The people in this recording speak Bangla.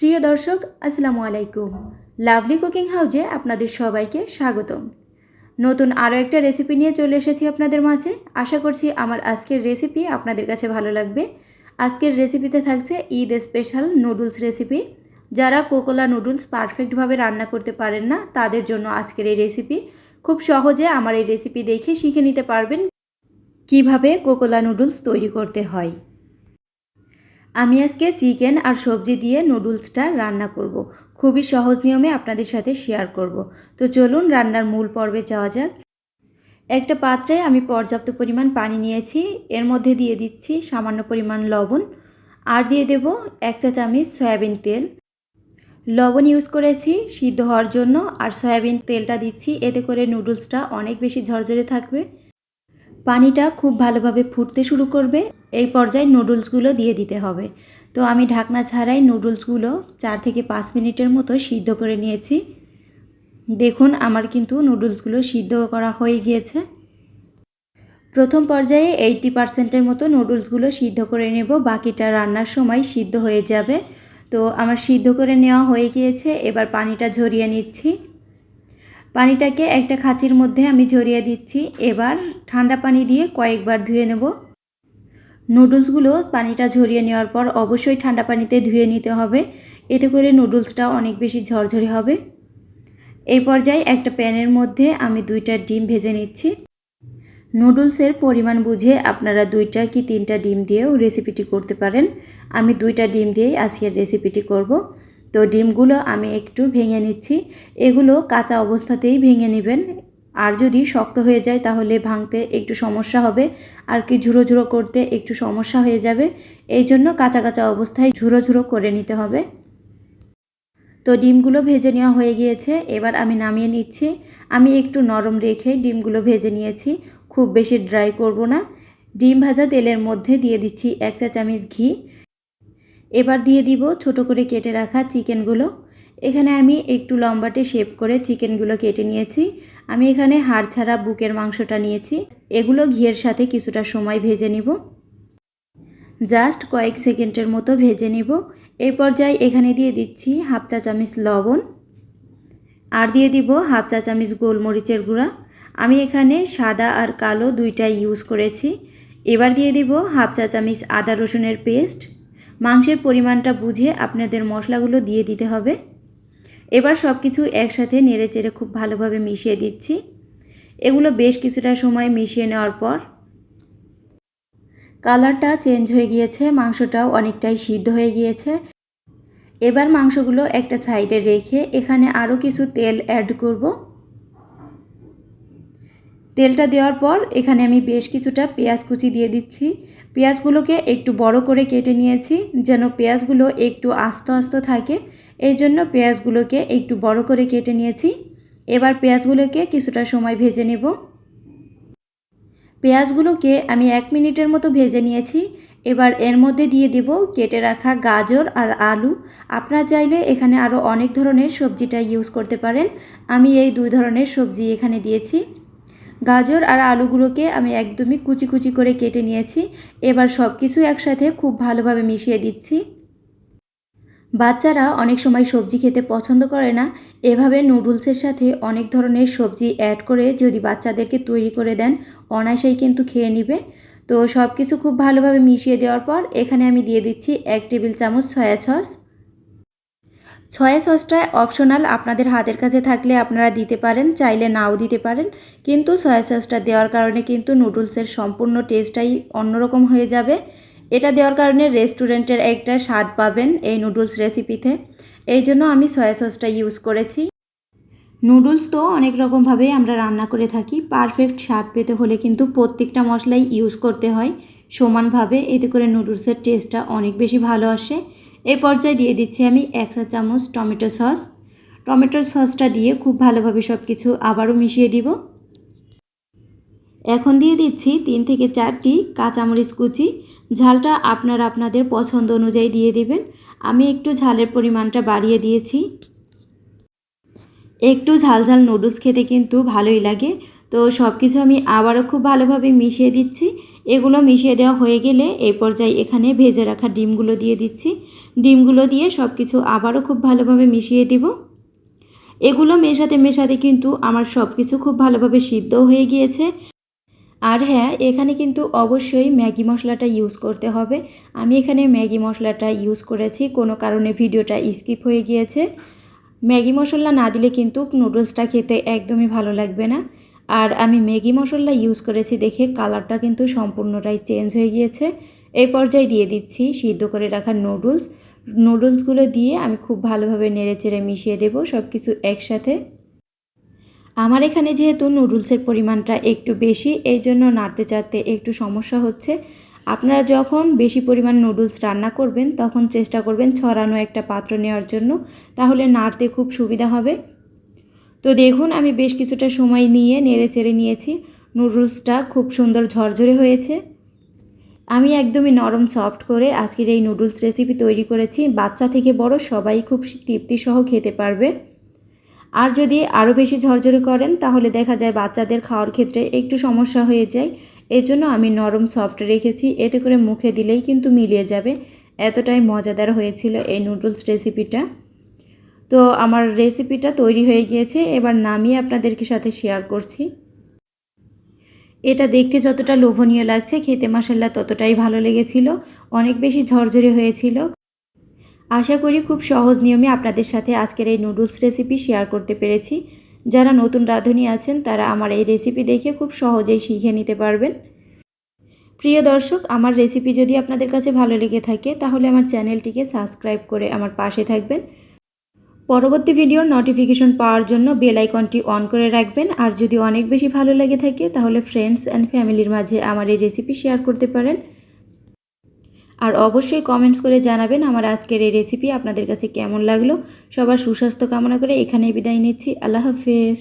প্রিয় দর্শক, আসসালামু আলাইকুম। লাভলি কুকিং হাউজে আপনাদের সবাইকে স্বাগতম। নতুন আরও একটা রেসিপি নিয়ে চলে এসেছি আপনাদের মাঝে। আশা করছি আমার আজকের রেসিপি আপনাদের কাছে ভালো লাগবে। আজকের রেসিপিতে থাকছে ঈদ স্পেশাল নুডলস রেসিপি। যারা কোকোলা নুডলস পারফেক্টভাবে রান্না করতে পারেন না, তাদের জন্য আজকের এই রেসিপি। খুব সহজে আমার এই রেসিপি দেখে শিখে নিতে পারবেন। কীভাবে কোকোলা নুডলস তৈরি করতে হয়? আমি আজকে চিকেন আর সবজি দিয়ে নুডলসটা রান্না করব। খুবই সহজ নিয়মে আপনাদের সাথে শেয়ার করব। তো চলুন রান্নার মূল পর্বে যাওয়া যাক। একটা পাত্রে আমি পর্যাপ্ত পরিমাণ পানি নিয়েছি। এর মধ্যে দিয়ে দিচ্ছি সামান্য পরিমাণ লবণ। আর দিয়ে দেব এক চা চামচ সয়াবিন তেল। লবণ ইউজ করেছি সিদ্ধ হওয়ার জন্য। আর সয়াবিন তেলটা দিচ্ছি। এতে করে নুডলসটা অনেক বেশি ঝরঝরে থাকবে। পানিটা খুব ভালোভাবে ফুটতে শুরু করবে। এই পর্যায়ে নুডলসগুলো দিয়ে দিতে হবে। তো আমি ঢাকনা ছাড়াই নুডলসগুলো চার থেকে পাঁচ মিনিটের মতো সিদ্ধ করে নিয়েছি। দেখুন, আমার কিন্তু নুডলসগুলো সিদ্ধ করা হয়ে গিয়েছে। প্রথম পর্যায়ে এইটটি পার্সেন্টের মতো নুডলসগুলো সিদ্ধ করে নেব। বাকিটা রান্নার সময় সিদ্ধ হয়ে যাবে। তো আমার সিদ্ধ করে নেওয়া হয়ে গিয়েছে। এবার পানিটা ঝরিয়ে নিচ্ছি। পানিটাকে একটা খাঁচির মধ্যে আমি ঝরিয়ে দিচ্ছি। এবার ঠান্ডা পানি দিয়ে কয়েকবার ধুয়ে নেব। নুডলসগুলো পানিটা ঝরিয়ে নেওয়ার পর অবশ্যই ঠান্ডা পানিতে ধুয়ে নিতে হবে। এতে করে নুডলসটা অনেক বেশি ঝরঝরে হবে। এই পর্যায়ে একটা প্যানের মধ্যে আমি দুইটা ডিম ভেজে নিচ্ছি। নুডলসের পরিমাণ বুঝে আপনারা দুইটা কি তিনটা ডিম দিয়েও রেসিপিটি করতে পারেন। আমি দুইটা ডিম দিয়েই আজকের রেসিপিটি করব। তো ডিমগুলো আমি একটু ভেঙে নিচ্ছি। এগুলো কাঁচা অবস্থাতেই ভেঙে নেবেন। আর যদি শক্ত হয়ে যায় তাহলে ভাঙতে একটু সমস্যা হবে। আর কি ঝুরো ঝুরো করতে একটু সমস্যা হয়ে যাবে। এই জন্য কাঁচা কাঁচা অবস্থায় ঝুরো ঝুরো করে নিতে হবে। তো ডিমগুলো ভেজে নেওয়া হয়ে গিয়েছে। এবার আমি নামিয়ে নিচ্ছি। আমি একটু নরম রেখে ডিমগুলো ভেজে নিয়েছি। খুব বেশি ড্রাই করব না। ডিম ভাজা তেলের মধ্যে দিয়ে দিচ্ছি এক চা চামচ ঘি। এবার দিয়ে দিব ছোট করে কেটে রাখা চিকেনগুলো। এখানে আমি একটু লম্বাটে শেপ করে চিকেনগুলো কেটে নিয়েছি। আমি এখানে হাড় ছাড়া বুকের মাংসটা নিয়েছি। এগুলো ঘিয়ের সাথে কিছুটা সময় ভেজে নিব। জাস্ট কয়েক সেকেন্ডের মতো ভেজে নিব। এই পর্যায়ে এখানে দিয়ে দিচ্ছি হাফ চা চামচ লবণ। আর দিয়ে দিব হাফ চা চামচ গোলমরিচের গুঁড়া। আমি এখানে সাদা আর কালো দুইটাই ইউজ করেছি। এবার দিয়ে দিব হাফ চা চামচ আদা রসুনের পেস্ট। মাংসের পরিমাণটা বুঝে আপনাদের মশলাগুলো দিয়ে দিতে হবে। এবার সব কিছু একসাথে নেড়ে চেড়ে খুব ভালোভাবে মিশিয়ে দিচ্ছি। এগুলো বেশ কিছুটা সময় মিশিয়ে নেওয়ার পর কালারটা চেঞ্জ হয়ে গিয়েছে, মাংসটাও অনেকটাই সিদ্ধ হয়ে গিয়েছে। এবার মাংসগুলো একটা সাইডে রেখে এখানে আরও কিছু তেল অ্যাড করব। তেলটা দেওয়ার পর এখানে আমি বেশ কিছুটা পেঁয়াজ কুচি দিয়ে দিচ্ছি। পেঁয়াজগুলোকে একটু বড় করে কেটে নিয়েছি যেন পেঁয়াজগুলো একটু আস্ত আস্ত থাকে। এই জন্য পেঁয়াজগুলোকে একটু বড় করে কেটে নিয়েছি। এবার পেঁয়াজগুলোকে কিছুটা সময় ভেজে নেব। পেঁয়াজগুলোকে আমি এক মিনিটের মতো ভেজে নিয়েছি। এবার এর মধ্যে দিয়ে দেব কেটে রাখা গাজর আর আলু। আপনারা চাইলে এখানে আরও অনেক ধরনের সবজিটা ইউজ করতে পারেন। আমি এই দুই ধরনের সবজি এখানে দিয়েছি। গাজর আর আলুগুলোকে আমি একদমই কুচি কুচি করে কেটে নিয়েছি। এবার সব কিছু একসাথে খুব ভালোভাবে মিশিয়ে দিচ্ছি। বাচ্চারা অনেক সময় সবজি খেতে পছন্দ করে না। এভাবে নুডলসের সাথে অনেক ধরনের সবজি অ্যাড করে যদি বাচ্চাদেরকে তৈরি করে দেন, অনায়াসেই কিন্তু খেয়ে নিবে। তো সব কিছু খুব ভালোভাবে মিশিয়ে দেওয়ার পর এখানে আমি দিয়ে দিচ্ছি এক টেবিল চামচ সয়া সস। ছয়া সসটা অপশনাল আপনাদের হাতের কাছে থাকলে আপনারা দিতে পারেন, চাইলে নাও দিতে পারেন। কিন্তু সয়া সসটা দেওয়ার কারণে কিন্তু নুডলসের সম্পূর্ণ টেস্টটাই অন্যরকম হয়ে যাবে। এটা দেওয়ার কারণে রেস্টুরেন্টের একটা স্বাদ পাবেন এই নুডলস রেসিপিতে এই জন্য আমি সয়া সসটা ইউজ করেছি। নুডলস তো অনেক রকমভাবে আমরা রান্না করে থাকি। পারফেক্ট স্বাদ পেতে হলে কিন্তু প্রত্যেকটা মশলাই ইউজ করতে হয়। সমানভাবে এতে করে নুডলসের টেস্টটা অনেক বেশি ভালো আসে। এ পর্যায়ে দিয়ে দিচ্ছি আমি এক চা চামচ টমেটো সস। টমেটোর সসটা দিয়ে খুব ভালোভাবে সব কিছু আবারও মিশিয়ে দিব। এখন দিয়ে দিচ্ছি তিন থেকে চারটি কাঁচামরিচ কুচি। ঝালটা আপনারা আপনাদের পছন্দ অনুযায়ী দিয়ে দিবেন। আমি একটু ঝালের পরিমাণটা বাড়িয়ে দিয়েছি। একটু ঝাল ঝাল নুডলস খেতে কিন্তু ভালোই লাগে। তো তো সব কিছু আমি আবারও খুব ভালোভাবে মিশিয়ে দিচ্ছি। এগুলো মিশিয়ে দেওয়া হয়ে গেলে এই পর্যায়ে এখানে ভেজে রাখা ডিমগুলো দিয়ে দিচ্ছি। ডিমগুলো দিয়ে সব কিছু আবারও খুব ভালোভাবে মিশিয়ে দিব। এগুলো মেশাতে মেশাতে কিন্তু আমার সব কিছু খুব ভালোভাবে সিদ্ধ হয়ে গিয়েছে। আর হ্যাঁ এখানে কিন্তু অবশ্যই ম্যাগি মশলাটা ইউজ করতে হবে। আমি এখানে ম্যাগি মশলাটা ইউজ করেছি, কোনো কারণে ভিডিওটা স্কিপ হয়ে গিয়েছে। ম্যাগি মশলা না দিলে কিন্তু নুডলসটা খেতে একদমই ভালো লাগবে না। আর আমি ম্যাগি মশলা ইউজ করেছি দেখে কালারটা কিন্তু সম্পূর্ণটাই চেঞ্জ হয়ে গিয়েছে। এই পর্যায়ে দিয়ে দিচ্ছি সিদ্ধ করে রাখা নুডলস। নুডলসগুলো দিয়ে আমি খুব ভালোভাবে নেড়ে চেড়ে মিশিয়ে দেবো সব কিছু একসাথে। আমার এখানে যেহেতু নুডলসের পরিমাণটা একটু বেশি এই জন্য নাড়তে চাড়তে একটু সমস্যা হচ্ছে। আপনারা যখন বেশি পরিমাণ নুডলস রান্না করবেন, তখন চেষ্টা করবেন ছড়ানো একটা পাত্র নেওয়ার জন্য, তাহলে নাড়তে খুব সুবিধা হবে। তো দেখুন, আমি বেশ কিছুটা সময় নিয়ে নেড়ে চেড়ে নিয়েছি। নুডলসটা খুব সুন্দর ঝরঝরে হয়েছে। আমি একদমই নরম সফট করে আজকের এই নুডলস রেসিপি তৈরি করেছি। বাচ্চা থেকে বড় সবাই খুব তৃপ্তিসহ খেতে পারবে। আর যদি আরও বেশি ঝরঝরে করেন, তাহলে দেখা যায় বাচ্চাদের খাওয়ার ক্ষেত্রে একটু সমস্যা হয়ে যায়। এজন্য আমি নরম সফট রেখেছি। এতে করে মুখে দিলেই কিন্তু মিলিয়ে যাবে। এতটাই মজাদার হয়েছিল এই নুডলস রেসিপিটা। তো আমার রেসিপিটা তৈরি হয়ে গিয়েছে। এবার নামিয়ে আপনাদেরকে সাথে শেয়ার করছি। এটা দেখতে যতটা লোভনীয় লাগছে, খেতে মশাল্লা ততটাই ভালো লেগেছিল। অনেক বেশি ঝরঝরে হয়েছিল। আশা করি খুব সহজ নিয়মে আপনাদের সাথে আজকের এই নুডলস রেসিপি শেয়ার করতে পেরেছি। যারা নতুন রাঁধুনি আছেন, তারা আমার এই রেসিপি দেখে খুব সহজেই শিখে নিতে পারবেন। প্রিয় দর্শক, আমার রেসিপি যদি আপনাদের কাছে ভালো লেগে থাকে, তাহলে আমার চ্যানেলটিকে সাবস্ক্রাইব করে আমার পাশে থাকবেন। পরবর্তী ভিডিওর নোটিফিকেশন পাওয়ার জন্য বেল আইকনটি অন করে রাখবেন। আর যদি অনেক বেশি ভালো লেগে থাকে, তাহলে ফ্রেন্ডস অ্যান্ড ফ্যামিলির মাঝে আমার এই রেসিপি শেয়ার করতে পারেন। আর অবশ্যই কমেন্টস করে জানাবেন আমার আজকের এই রেসিপি আপনাদের কাছে কেমন লাগল। সবার সুস্বাস্থ্য কামনা করে এখানেই বিদায় নিচ্ছি। আল্লাহ হাফেজ।